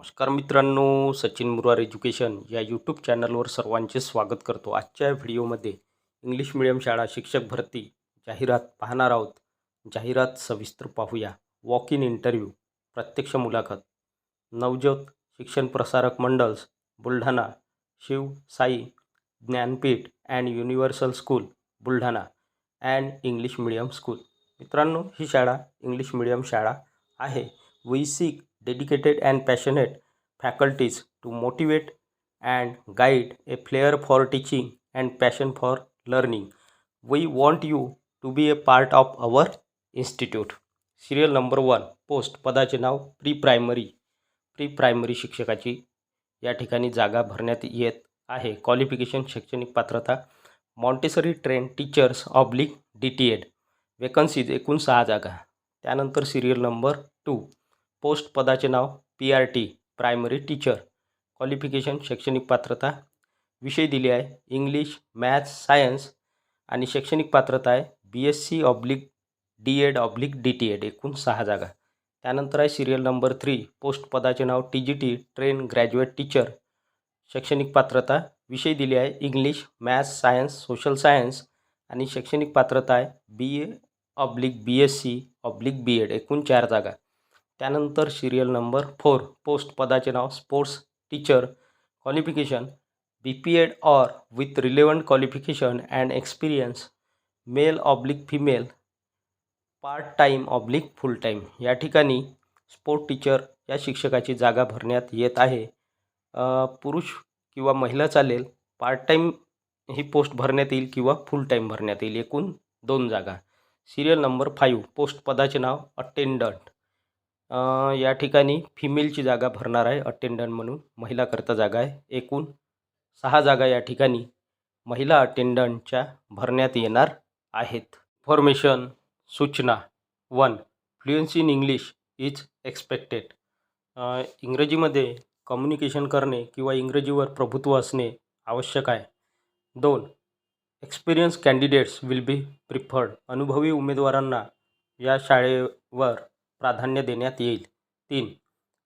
नमस्कार मित्रांनो सचिन मुरार एज्युकेशन या यूट्यूब चॅनलवर सर्वांचे स्वागत करतो. आजच्या व्हिडिओमध्ये इंग्लिश मिडियम शाळा शिक्षक भरती जाहिरात पाहणार आहोत. जाहिरात सविस्तर पाहूया. वॉक इन इंटरव्ह्यू प्रत्यक्ष मुलाखत. नवज्योत शिक्षण प्रसारक mandals Buldhana. Shiv Sai Gyanpeeth and universal school Buldhana. And English medium school मित्रांनो ही शाळा इंग्लिश मिडियम शाळा आहे. वैसिक dedicated and passionate faculties to motivate and guide a flair for teaching and passion for learning. We want you to be a part of our institute. Serial number one post पदाचे नाव pre primary pre primary शिक्षकाची या ठिकाणी जागा भरण्यात येत आहे qualification शैक्षणिक पात्रता Montessori train teachers oblique D T Ed vacancies एकूण सहा जागा त्यानंतर सिरियल नंबर टू पोस्ट पदाचे नाव P R T primary teacher qualification शैक्षणिक पात्रता. विषय दिले आहे इंग्लिश मॅथ्स सायन्स आणि शैक्षणिक पात्रता आहे B S C oblique D Ed oblique D T Ed एकूण सहा जागा. त्यानंतर आहे सिरियल नंबर थ्री पोस्ट पदाचे नाव T G T train graduate teacher शैक्षणिक पात्रता. विषय दिले आहे English maths science social science आणि शैक्षणिक पात्रता आहे B A oblique B S C oblique B Ed एकूण चार जागा. त्यानंतर सिरियल नंबर फोर पोस्ट पदाचे नाव sports teacher qualification B P Ed or with relevant qualification and experience male oblique female part time oblique full time या ठिकाणी sport teacher या शिक्षकाची जागा भरण्यात येत आहे. पुरुष किंवा महिला चालेल पार्ट टाईम ही पोस्ट भरण्यात येईल किंवा फुल टाईम भरण्यात येईल एकूण दोन जागा. सिरियल नंबर फाईव्ह पोस्ट पदाचे नाव अटेंडंट या ठिकाणी फिमेलची जागा भरणार आहे अटेंडंट म्हणून. महिलाकरता जागा आहे. एकूण सहा जागा या ठिकाणी महिला अटेंडंटच्या भरण्यात येणार आहेत. फॉर्मेशन सूचना. One fluency in English is expected इंग्रजीमध्ये कम्युनिकेशन करणे किंवा इंग्रजीवर प्रभुत्व असणे आवश्यक आहे. दोन experience candidates will be preferred अनुभवी उमेदवारांना या शाळेवर प्राधान्य देण्यात येईल. तीन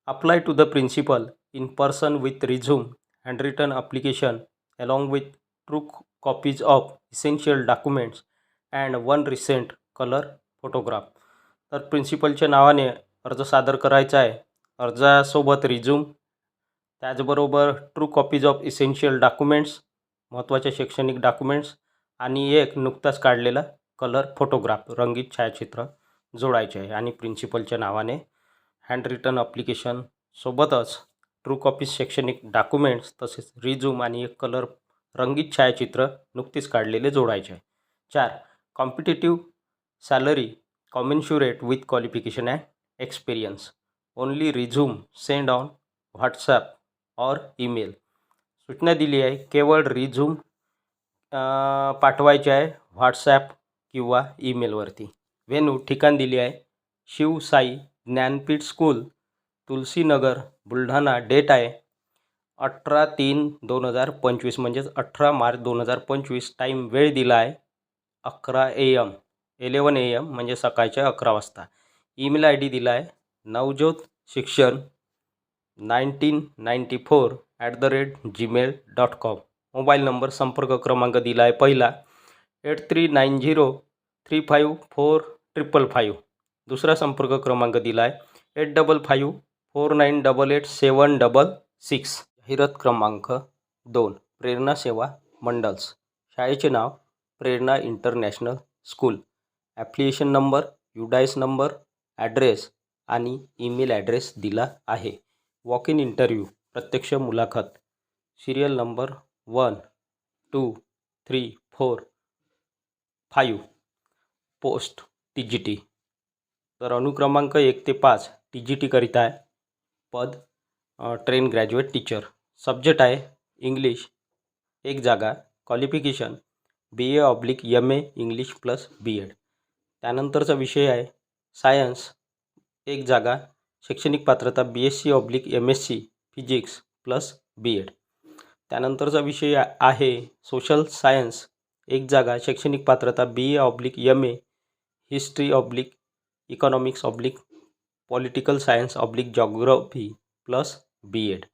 apply to the principal in person with resume hand return application along with true copies of essential documents and one recent colour photograph तर प्रिन्सिपलच्या नावाने अर्ज सादर करायचा आहे. अर्जासोबत रिझ्यूम त्याचबरोबर true copies of essential documents महत्त्वाचे शैक्षणिक डॉक्युमेंट्स आणि एक नुकताच काढलेला कलर फोटोग्राफ रंगीत छायाचित्र. जोडायचे आहे. आणि प्रिन्सिपलच्या नावाने हँड रिटर्न अप्लिकेशन सोबतच ट्रू कॉपीज शैक्षणिक डॉक्युमेंट्स तसेच रिझ्यूम आणि एक कलर रंगीत छायाचित्र नुकतीच काढलेले जोडायचे आहे. चार competitive salary commensurate with qualification and experience only resume send on WhatsApp or email सूचना दिली आहे. केवळ रिझ्यूम पाठवायचे आहे व्हॉट्सॲप किंवा ईमेलवरती व्हेन्यू ठिकाण दिली आहे. शिवसाई ज्ञानपीठ स्कूल तुलसीनगर बुलढाणा. डेट आहे अठरा तीन दोन हजार पंचवीस. म्हणजेच अठरा मार्च दोन हजार पंचवीस. टाईम वेळ दिला आहे अकरा A M eleven A M म्हणजे सकाळच्या अकरा वाजता. ईमेल आय डी दिला आहे नवज्योत शिक्षण nineteen ninety four at the rate Gmail dot com. Mobile number संपर्क क्रमांक दिला आहे पहिला eight three nine zero three five four triple five दुसरा संपर्क क्रमांक दिला आहे eight double five four nine double eight seven double six जाहिरात क्रमांक दोन. प्रेरणा सेवा मंडल्स शाळेचे नाव प्रेरणा international school. Application number UDISE number address आणि ईमेल ॲड्रेस दिला आहे. वॉक इन इंटरव्ह्यू प्रत्यक्ष मुलाखत. Serial number one two three four five post T G T. तर अनुक्रमांक एक ते पाच टी जी टीकरिता आहे. पद ट्रेन ग्रॅज्युएट टीचर सब्जेक्ट आहे इंग्लिश एक जागा qualification B A oblique M A English plus B Ed त्यानंतरचा विषय आहे सायन्स एक जागा शैक्षणिक पात्रता B S C oblique M S C physics plus B Ed त्यानंतरचा विषय आहे सोशल सायन्स एक जागा शैक्षणिक पात्रता B A oblique M A history oblique economics oblique political science oblique geography plus B Ed.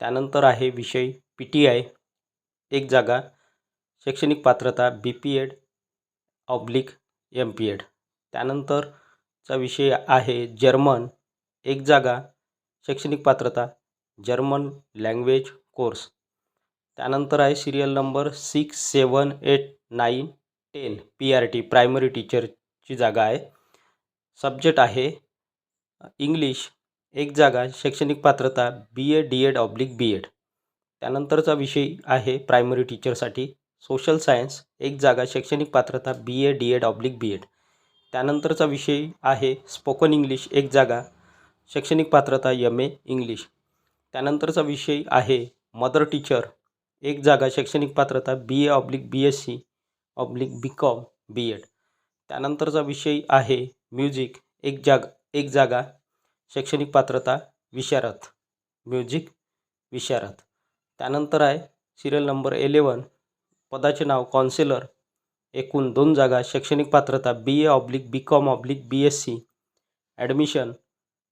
त्यानंतर आहे विषय पी टी आय. एक जागा शैक्षणिक पात्रता B P Ed oblique M P Ed. त्यानंतरचा विषय आहे जर्मन. एक जागा शैक्षणिक पात्रता जर्मन लँग्वेज कोर्स. त्यानंतर आहे serial number six seven eight nine ten P R T primary teacher ची जागा आहे. सब्जेक्ट आहे इंग्लिश एक जागा शैक्षणिक पात्रता B A D Ed oblique B Ed त्यानंतरचा विषय आहे प्रायमरी टीचरसाठी सोशल सायन्स एक जागा शैक्षणिक पात्रता B A D Ed oblique B Ed त्यानंतरचा विषय आहे स्पोकन इंग्लिश एक जागा शैक्षणिक पात्रता एम ए इंग्लिश त्यानंतरचा विषय आहे मदर टीचर एक जागा शैक्षणिक पात्रता B A oblique B S C oblique B Com B Ed त्यानंतरचा विषय आहे म्युझिक एक जाग एक जागा शैक्षणिक पात्रता विशारद. म्युझिक विशारद. त्यानंतर आहे सिरियल नंबर एलेवन पदाचे नाव कॉन्सेलर. एकूण दोन जागा शैक्षणिक पात्रता B A oblique B com oblique B S C admission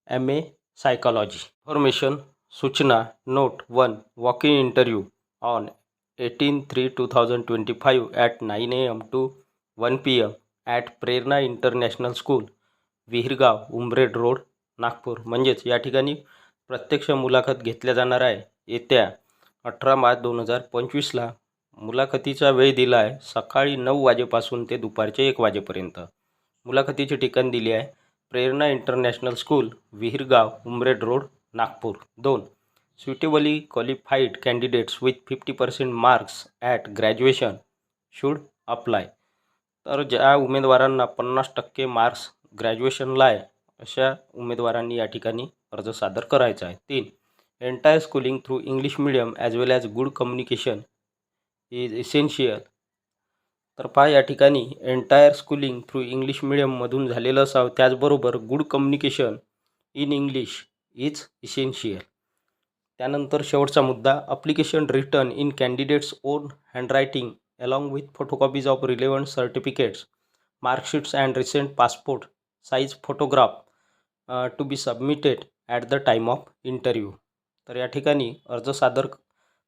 M A psychology information सूचना note one walk in interview on eighteen three two thousand twenty five at nine A M two one P M at Prerna international school Vihirgaon Umred road Nagpur. म्हणजेच या ठिकाणी प्रत्यक्ष मुलाखत घेतल्या जाणार आहे. येत्या अठरा मार्च दोन हजार पंचवीसला मुलाखतीचा वेळ दिला आहे. सकाळी नऊ वाजेपासून ते दुपारचे एक वाजेपर्यंत. मुलाखतीचे ठिकाण दिले आहे. Prerna international school Vihirgaon Umred road Nagpur. दोन. Suitably qualified candidates with fifty percent marks at graduation should apply. तर ज्या उमेदवारांना पन्नास टक्के मार्क्स ग्रॅज्युएशनला आहे अशा उमेदवारांनी या ठिकाणी अर्ज सादर करायचा आहे. तीन entire schooling through English medium as well as good communication is essential तर पहा या ठिकाणी एंटायर स्कूलिंग थ्रू इंग्लिश मिडियममधून झालेलं असावं. त्याचबरोबर good communication in English is essential त्यानंतर शेवटचा मुद्दा application written in candidates own handwriting along with photocopies of relevant certificates marksheets and recent passport size photograph to be submitted at the time of interview तर या ठिकाणी अर्ज सादर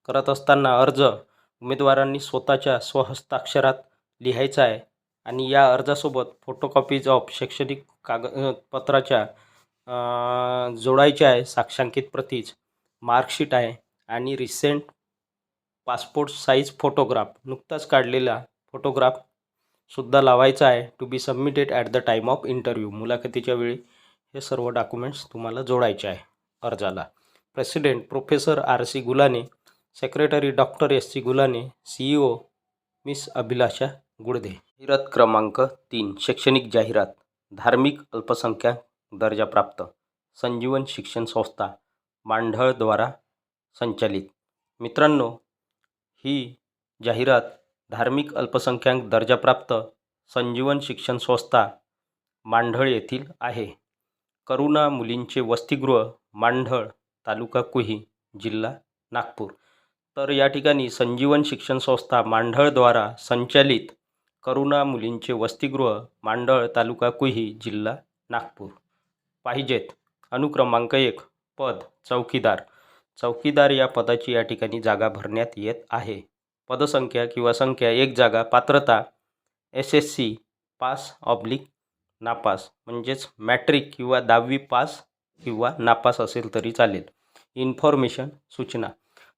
करत असताना अर्ज उमेदवारांनी स्वतःच्या स्वहस्ताक्षरात लिहायचा आहे आणि या अर्जासोबत फोटोकॉपीज ऑफ शैक्षणिक कागदपत्राच्या जोडायच्या आहे साक्षांकित प्रतीच मार्कशीट आहे आणि रिसेंट पासपोर्ट साईज फोटोग्राफ नुकताच काढलेला फोटोग्राफसुद्धा लावायचा आहे to be submitted at the time of interview मुलाखतीच्या वेळी हे सर्व डॉक्युमेंट्स तुम्हाला जोडायचे आहे अर्जाला. President professor R C Gulane secretary doctor S C Gulane C E O miss Abhilasha Gudde जाहिरात क्रमांक तीन शैक्षणिक जाहिरात धार्मिक अल्पसंख्याक दर्जाप्राप्त संजीवन शिक्षण संस्था मांढळद्वारा संचालित. मित्रांनो ही जाहिरात धार्मिक अल्पसंख्याक दर्जाप्राप्त संजीवन शिक्षण संस्था मांढळ येथील आहे. करुणा मुलींचे वसतिगृह मांढळ तालुका कुही जिल्हा नागपूर. तर या ठिकाणी संजीवन शिक्षण संस्था मांढळद्वारा संचालित करुणा मुलींचे वसतिगृह मांढळ तालुका कुही जिल्हा नागपूर. पाहिजेत अनुक्रमांक एक पद चौकीदार. चौकीदार या पदाची या ठिकाणी जागा भरण्यात येत आहे. पदसंख्या किंवा संख्या एक जागा पात्रता S S C pass oblique नापास म्हणजेच मॅट्रिक किंवा दहावी पास किंवा नापास असेल तरी चालेल. इन्फॉर्मेशन सूचना.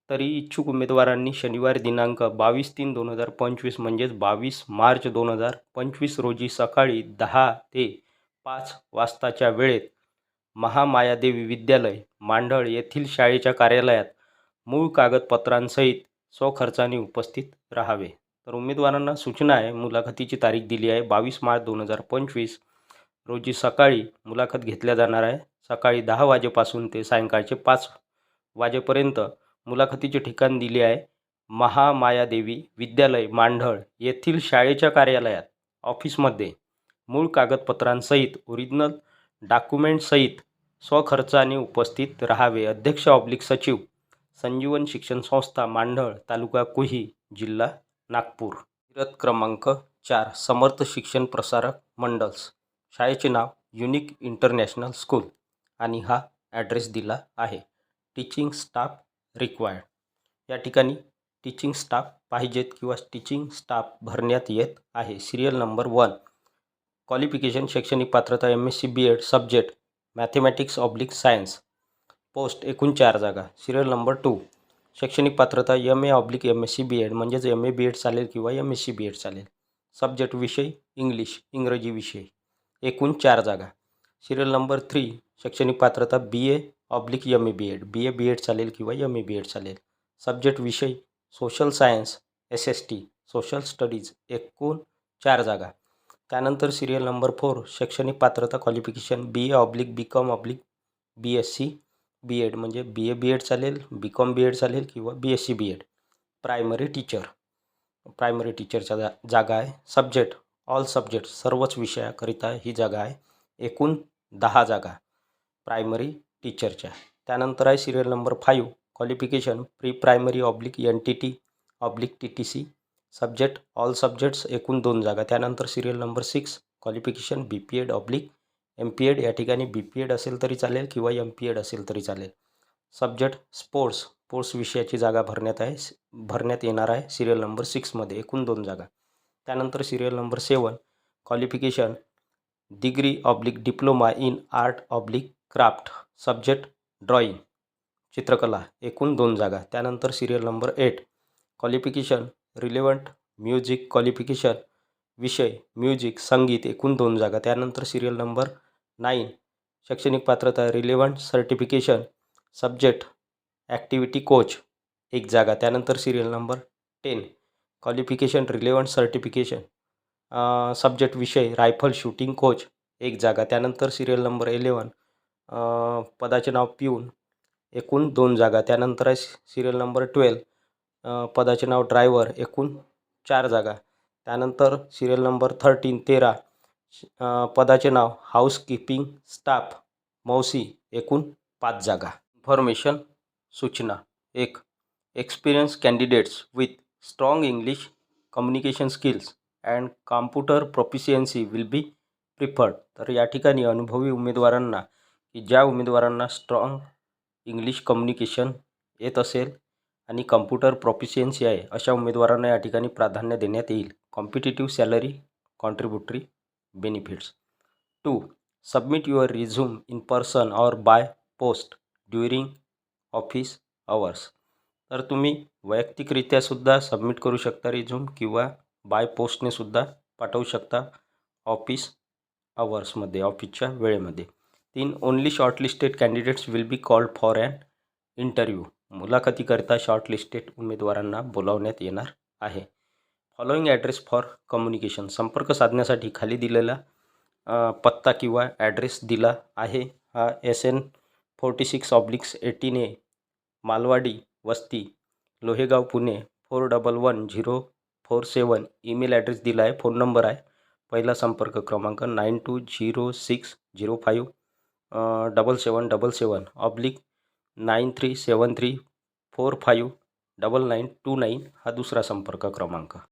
तरी इच्छुक उमेदवारांनी शनिवार दिनांक बावीस तीन दोन हजार पंचवीस म्हणजेच बावीस मार्च दोन हजार पंचवीस रोजी सकाळी दहा ते पाच वाजताच्या वेळेत महामायादेवी विद्यालय मांढळ येथील शाळेच्या कार्यालयात मूळ कागदपत्रांसहित स्वखर्चाने उपस्थित राहावे. तर उमेदवारांना सूचना आहे मुलाखतीची तारीख दिली आहे बावीस मार्च दोन हजार पंचवीस रोजी सकाळी मुलाखत घेतल्या जाणार आहे. सकाळी दहा वाजेपासून ते सायंकाळचे पाच वाजेपर्यंत मुलाखतीचे ठिकाण दिले आहे. महामायादेवी विद्यालय मांढळ येथील शाळेच्या कार्यालयात ऑफिसमध्ये मूळ कागदपत्रांसहित ओरिजिनल डॉक्युमेंटसहित स्वखर्चाने उपस्थित राहावे. अध्यक्ष ऑब्लिक सचिव संजीवन शिक्षण संस्था मांढळ तालुका कुही जिल्हा नागपूर. रथ क्रमांक चार समर्थ शिक्षण प्रसारक मंडल्स शाळेचे नाव युनिक इंटरनॅशनल स्कूल आणि हा ॲड्रेस दिला आहे. Teaching staff required. या ठिकाणी टीचिंग स्टाफ पाहिजेत किंवा टीचिंग स्टाफ भरण्यात येत आहे. Serial number one. क्वालिफिकेशन शैक्षणिक पात्रता M S C B Ed subject mathematics oblique science. Post एकूण चार जागा. Serial number two. शैक्षणिक पात्रता M A oblique M S C B Ed म्हणजेच एम ए बी एड चालेल किंवा M S C B Ed चालेल. सब्जेक्ट विषय इंग्लिश इंग्रजी विषय. एकूण चार जागा. Serial number three. शैक्षणिक पात्रता B A oblique M A B Ed. B A B Ed चालेल किंवा एम ए बी एड चालेल. सब्जेक्ट विषय social science S S T social studies. एकूण चार जागा. त्यानंतर सिरियल नंबर फोर शैक्षणिक पात्रता qualification B A oblique B com oblique B S C B Ed म्हणजे बी ए बी एड चालेल बी कॉम बी एड चालेल किंवा B S C B Ed primary teacher primary टीचरच्या जा जागा आहे. सब्जेक्ट ऑल सब्जेक्ट सर्वच विषयाकरिता ही जागा आहे. एकूण दहा जागा प्रायमरी टीचरच्या त्यानंतर आहे serial number five qualification pre primary oblique N T T oblique T T C subject all subjects एकूण दोन जागा. त्यानंतर serial number six qualification B P Ed oblique M P Ed या ठिकाणी बी पी एड असेल तरी चालेल किंवा एम पी एड असेल तरी चालेल. सब्जेक्ट स्पोर्ट्स स्पोर्ट्स विषयाची जागा भरण्यात आहे भरण्यात येणार आहे सिरियल नंबर सिक्समध्ये एकूण दोन जागा. त्यानंतर serial number seven qualification degree oblique diploma in art oblique craft subject drawing चित्रकला एकूण दोन जागा. त्यानंतर serial number eight qualification relevant music qualification विषय म्युझिक संगीत एकूण दोन जागा. त्यानंतर सिरियल नंबर नाईन शैक्षणिक पात्रता relevant certification subject activity coach एक जागा. त्यानंतर serial number ten qualification relevant certification subject विषय रायफल शूटिंग कोच एक जागा. त्यानंतर सिरियल नंबर इलेवन पदाचे नाव पिऊन एकूण दोन जागा. त्यानंतर आहे सिरियल नंबर ट्वेल्व पदाचे नाव ड्रायव्हर एकूण चार जागा. त्यानंतर सिरियल नंबर थर्टीन तेरा पदाचे नाव हाऊसकीपिंग स्टाफ मौसी एकूण पाच जागा. इन्फॉर्मेशन सूचना एक experience candidates with strong English communication skills and computer proficiency will be preferred तर या ठिकाणी अनुभवी उमेदवारांना की ज्या उमेदवारांना स्ट्रॉंग इंग्लिश कम्युनिकेशन येत असेल आणि कम्प्युटर प्रोफिशियन्सी आहे अशा उमेदवारांना या ठिकाणी प्राधान्य देण्यात येईल. Competitive salary contributory benefits to submit your resume in person or by post during office hours तर तुम्ही वैयक्तिकरित्यासुद्धा सबमिट करू शकता रिझ्यूम किंवा बाय पोस्टने सुद्धा पाठवू शकता ऑफिस अवर्समध्ये ऑफिसच्या वेळेमध्ये. तीन only shortlisted candidates will be called for and interview मुलाखतीकरिता shortlisted उमेदवारांना बोलावण्यात येणार आहे. फॉलोईंग ॲड्रेस फॉर कम्युनिकेशन संपर्क साधण्यासाठी खाली दिलेला पत्ता किंवा ॲड्रेस दिला आहे. हा S N forty six obliques eighteen A Malwadi वस्ती Lohegaon Pune four double one zero four seven email address दिला आहे फोन नंबर आहे. पहिला संपर्क क्रमांक nine two zero six zero five double seven double seven oblique nine three seven three four five double nine two nine हा दुसरा संपर्क क्रमांक.